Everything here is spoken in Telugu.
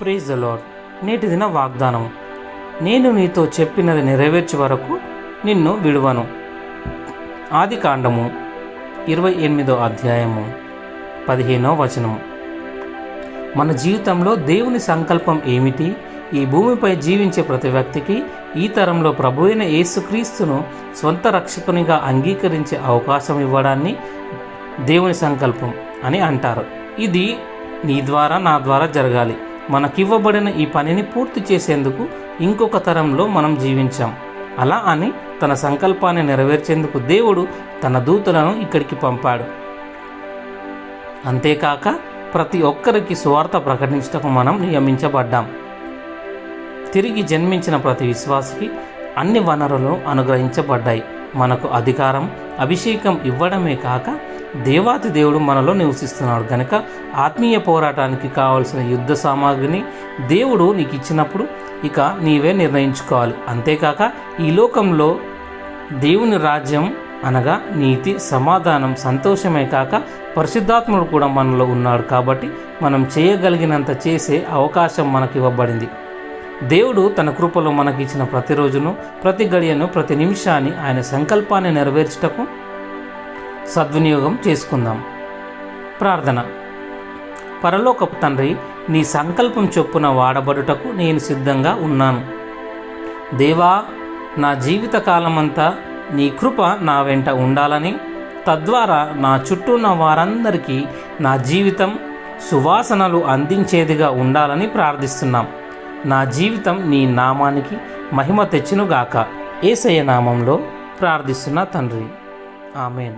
ప్రైజ్ ద లాడ్ నేటి దిన వాగ్దానం. నేను నీతో చెప్పినది నెరవేర్చే వరకు నిన్ను విడువను. ఆది కాండము ఇరవై ఎనిమిదో అధ్యాయము పదిహేనో వచనము. మన జీవితంలో దేవుని సంకల్పం ఏమిటి? ఈ భూమిపై జీవించే ప్రతి వ్యక్తికి ఈ తరంలో ప్రభు అయిన యేసుక్రీస్తును స్వంత రక్షకునిగా అంగీకరించే అవకాశం ఇవ్వడాన్ని దేవుని సంకల్పం అని అంటారు. ఇది నీ ద్వారా నా ద్వారా జరగాలి. మనకివ్వబడిన ఈ పనిని పూర్తి చేసేందుకు ఇంకొక తరంలో మనం జీవించాం. అలా అని తన సంకల్పాన్ని నెరవేర్చేందుకు దేవుడు తన దూతలను ఇక్కడికి పంపాడు. అంతేకాక ప్రతి ఒక్కరికి సువార్త ప్రకటించటకు మనం నియమించబడ్డాం. తిరిగి జన్మించిన ప్రతి విశ్వాసికి అన్ని వనరులు అనుగ్రహించబడ్డాయి. మనకు అధికారం అభిషేకం ఇవ్వడమే కాక దేవాతి దేవుడు మనలో నివసిస్తున్నాడు. కనుక ఆత్మీయ పోరాటానికి కావలసిన యుద్ధ సామాగ్రిని దేవుడు నీకు ఇచ్చినప్పుడు ఇక నీవే నిర్ణయించుకోవాలి. అంతేకాక ఈ లోకంలో దేవుని రాజ్యం అనగా నీతి సమాధానం సంతోషమే కాక పరిశుద్ధాత్ముడు కూడా మనలో ఉన్నాడు కాబట్టి మనం చేయగలిగినంత చేసే అవకాశం మనకి ఇవ్వబడింది దేవుడు తన కృపలో మనకిచ్చిన ప్రతిరోజును ప్రతి గడియను ప్రతి నిమిషాన్ని ఆయన సంకల్పాన్ని నెరవేర్చుటకు సద్వినియోగం చేసుకుందాం. ప్రార్థన. పరలోకపు తండ్రి నీ సంకల్పం చొప్పున వాడబడుటకు నేను సిద్ధంగా ఉన్నాను. దేవా నా జీవిత కాలమంతా నీ కృప నా వెంట ఉండాలని తద్వారా నా చుట్టూ ఉన్న వారందరికీ నా జీవితం సువాసనలు అందించేదిగా ఉండాలని ప్రార్థిస్తున్నాం. నా జీవితం నీ నామానికి మహిమ తెచ్చునుగాక. ఏసయ్య నామంలో ప్రార్థిస్తున్న తండ్రి. ఆమెన్.